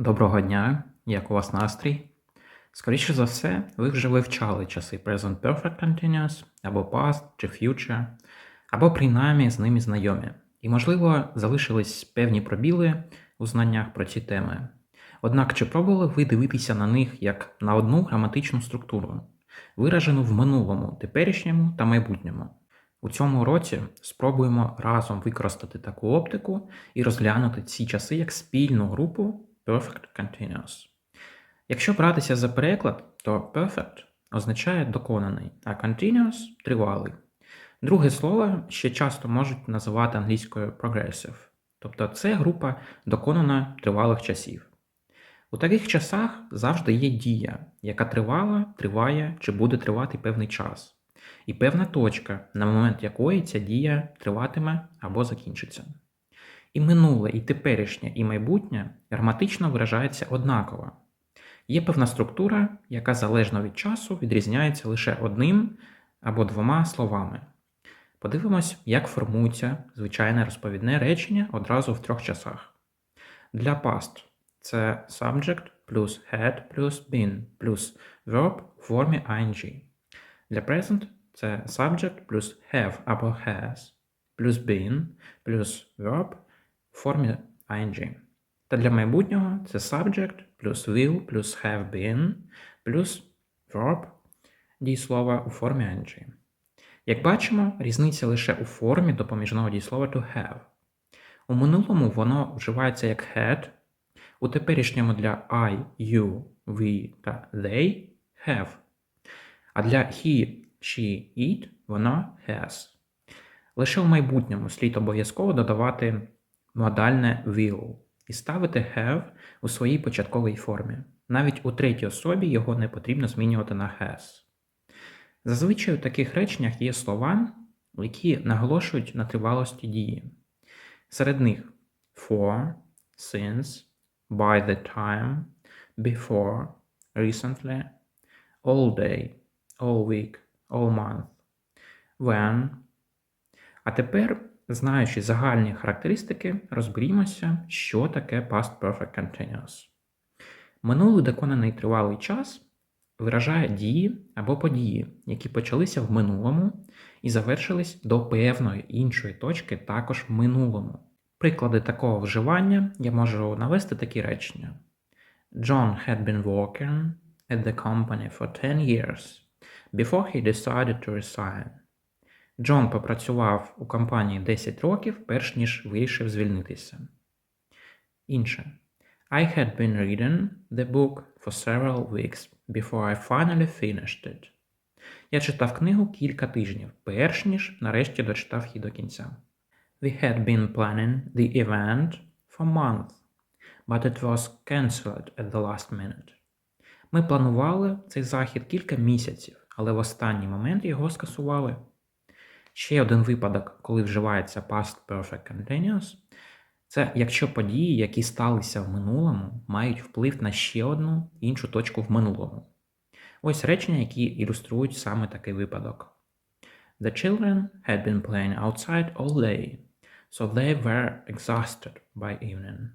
Доброго дня, як у вас настрій? Скоріше за все, ви вже вивчали часи Present Perfect Continuous, або Past чи Future, або принаймні з ними знайомі. І, можливо, залишились певні пробіли у знаннях про ці теми. Однак, чи пробували ви дивитися на них як на одну граматичну структуру, виражену в минулому, теперішньому та майбутньому? У цьому році спробуємо разом використати таку оптику і розглянути ці часи як спільну групу Perfect Continuous. Якщо братися за переклад, то perfect означає доконаний, а continuous тривалий. Друге слово ще часто можуть називати англійською progressive, тобто це група доконана тривалих часів. У таких часах завжди є дія, яка тривала, триває чи буде тривати певний час, і певна точка, на момент якої ця дія триватиме або закінчиться. І минуле, і теперішнє, і майбутнє граматично виражається однаково. Є певна структура, яка залежно від часу відрізняється лише одним або двома словами. Подивимось, як формується звичайне розповідне речення одразу в трьох часах. Для past це subject плюс had плюс been плюс verb в формі ing. Для present це subject плюс have або has плюс been плюс verb в формі ing. Та для майбутнього це subject плюс will плюс have been плюс verb дієслова у формі ing. Як бачимо, різниця лише у формі допоміжного дієслова to have. У минулому воно вживається як had, у теперішньому для I, you, we та they have. А для he, she, it воно has. Лише в майбутньому слід обов'язково додавати модальне will і ставити have у своїй початковій формі. Навіть у третій особі його не потрібно змінювати на has. Зазвичай у таких реченнях є слова, які наголошують на тривалості дії. Серед них for, since, by the time, before, recently, all day, all week, all month, when. А тепер, знаючи загальні характеристики, розберімося, що таке past perfect continuous. Минулий доконаний тривалий час виражає дії або події, які почалися в минулому і завершились до певної іншої точки також в минулому. Приклади такого вживання я можу навести такі речення. John had been working at the company for 10 years before he decided to resign. Джон попрацював у компанії 10 років, перш ніж вирішив звільнитися. Інше. I had been reading the book for several weeks before I finally finished it. Я читав книгу кілька тижнів, перш ніж нарешті дочитав її до кінця. We had been planning the event for months, but it was cancelled at the last minute. Ми планували цей захід кілька місяців, але в останній момент його скасували. Ще один випадок, коли вживається past perfect continuous, це якщо події, які сталися в минулому, мають вплив на ще одну іншу точку в минулому. Ось речення, які ілюструють саме такий випадок. The children had been playing outside all day, so they were exhausted by evening.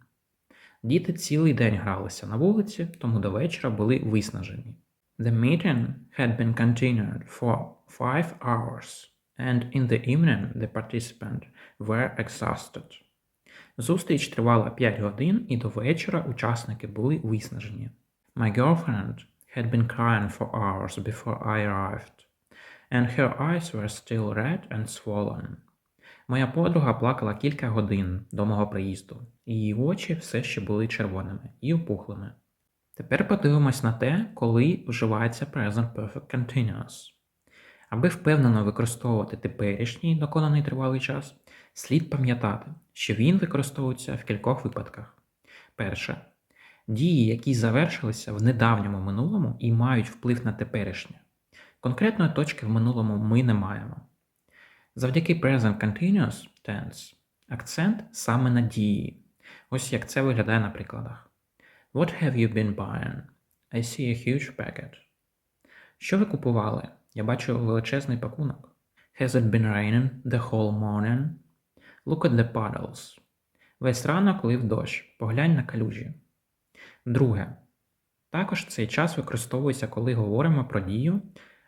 Діти цілий день гралися на вулиці, тому до вечора були виснажені. The meeting had been continued for five hours, and in the evening the participants were exhausted. Зустріч тривала 5 годин, і до вечора учасники були виснажені. My girlfriend had been crying for hours before I arrived, and her eyes were still red and swollen. Моя подруга плакала кілька годин до мого приїзду, і її очі все ще були червоними і опухлими. Тепер подивимось на те, коли вживається Present Perfect Continuous. Аби впевнено використовувати теперішній доконаний тривалий час, слід пам'ятати, що він використовується в кількох випадках. Перше. Дії, які завершилися в недавньому минулому і мають вплив на теперішнє. Конкретної точки в минулому ми не маємо. Завдяки Present Continuous Tense акцент саме на дії. Ось як це виглядає на прикладах. What have you been buying? I see a huge packet. Що ви купували? Я бачу величезний пакунок. Has it been raining the whole morning? Look at the puddles. Весь ранок лив дощ. Поглянь на калюжі. Друге. Також цей час використовується, коли говоримо про дію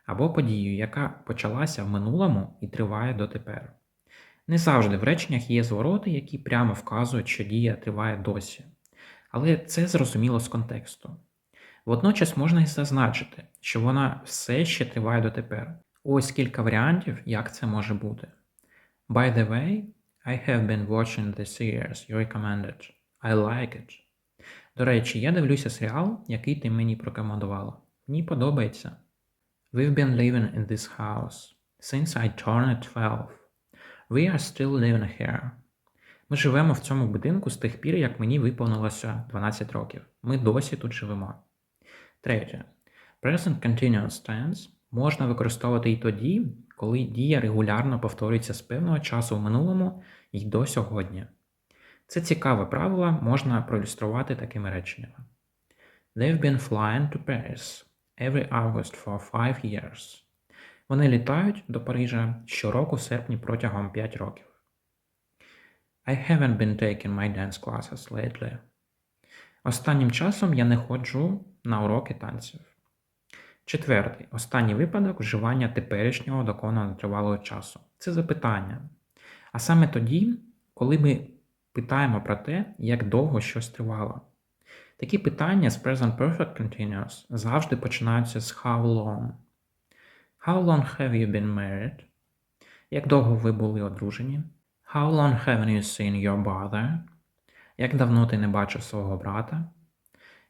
або подію, яка почалася в минулому і триває дотепер. Не завжди в реченнях є звороти, які прямо вказують, що дія триває досі. Але це зрозуміло з контексту. Водночас можна і зазначити, що вона все ще триває дотепер. Ось кілька варіантів, як це може бути. By the way, I have been watching the series you recommended. I like it. До речі, я дивлюся серіал, який ти мені прокомендувала. Мені подобається. We've been living in this house since I turned 12. We are still living here. Ми живемо в цьому будинку з тих пір, як мені виповнилося 12 років. Ми досі тут живемо. Третє. Present continuous tense можна використовувати і тоді, коли дія регулярно повторюється з певного часу в минулому і до сьогодні. Це цікаве правило можна проілюструвати такими реченнями. They've been flying to Paris every August for five years. Вони літають до Парижа щороку в серпні протягом 5 років. I haven't been taking my dance classes lately. Останнім часом я не ходжу на уроки танців. Четвертий. Останній випадок вживання теперішнього доконаного тривалого часу. Це запитання. А саме тоді, коли ми питаємо про те, як довго щось тривало. Такі питання з Present Perfect Continuous завжди починаються з How long. How long have you been married? Як довго ви були одружені? How long haven't you seen your brother? Як давно ти не бачив свого брата?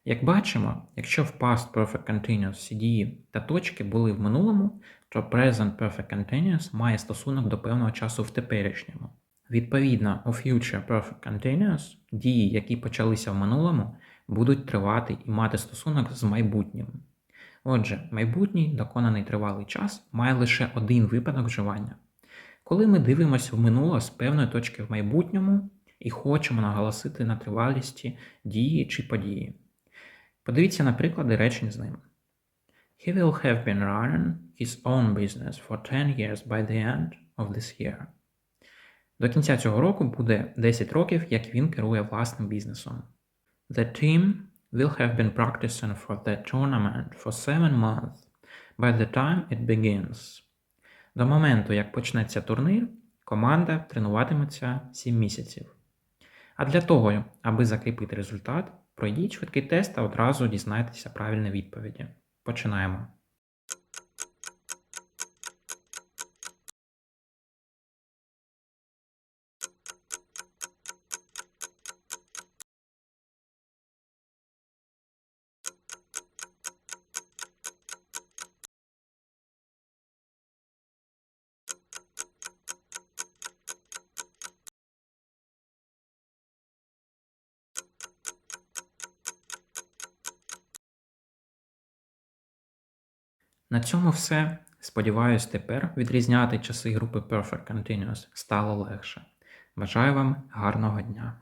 Як бачимо, якщо в Past Perfect Continuous всі дії та точки були в минулому, то Present Perfect Continuous має стосунок до певного часу в теперішньому. Відповідно, у Future Perfect Continuous дії, які почалися в минулому, будуть тривати і мати стосунок з майбутнім. Отже, майбутній доконаний тривалий час має лише один випадок вживання. Коли ми дивимося в минуле з певної точки в майбутньому і хочемо наголосити на тривалісті дії чи події. Подивіться на приклади речень з ним. He will have been running his own business for 10 years by the end of this year. До кінця цього року буде 10 років, як він керує власним бізнесом. The team will have been practicing for the tournament for 7 months by the time it begins. До моменту, як почнеться турнір, команда тренуватиметься 7 місяців. А для того, аби закріпити результат, пройдіть швидкий тест та одразу дізнайтеся правильні відповіді. Починаємо. На цьому все. Сподіваюсь, тепер відрізняти часи групи Perfect Continuous стало легше. Бажаю вам гарного дня!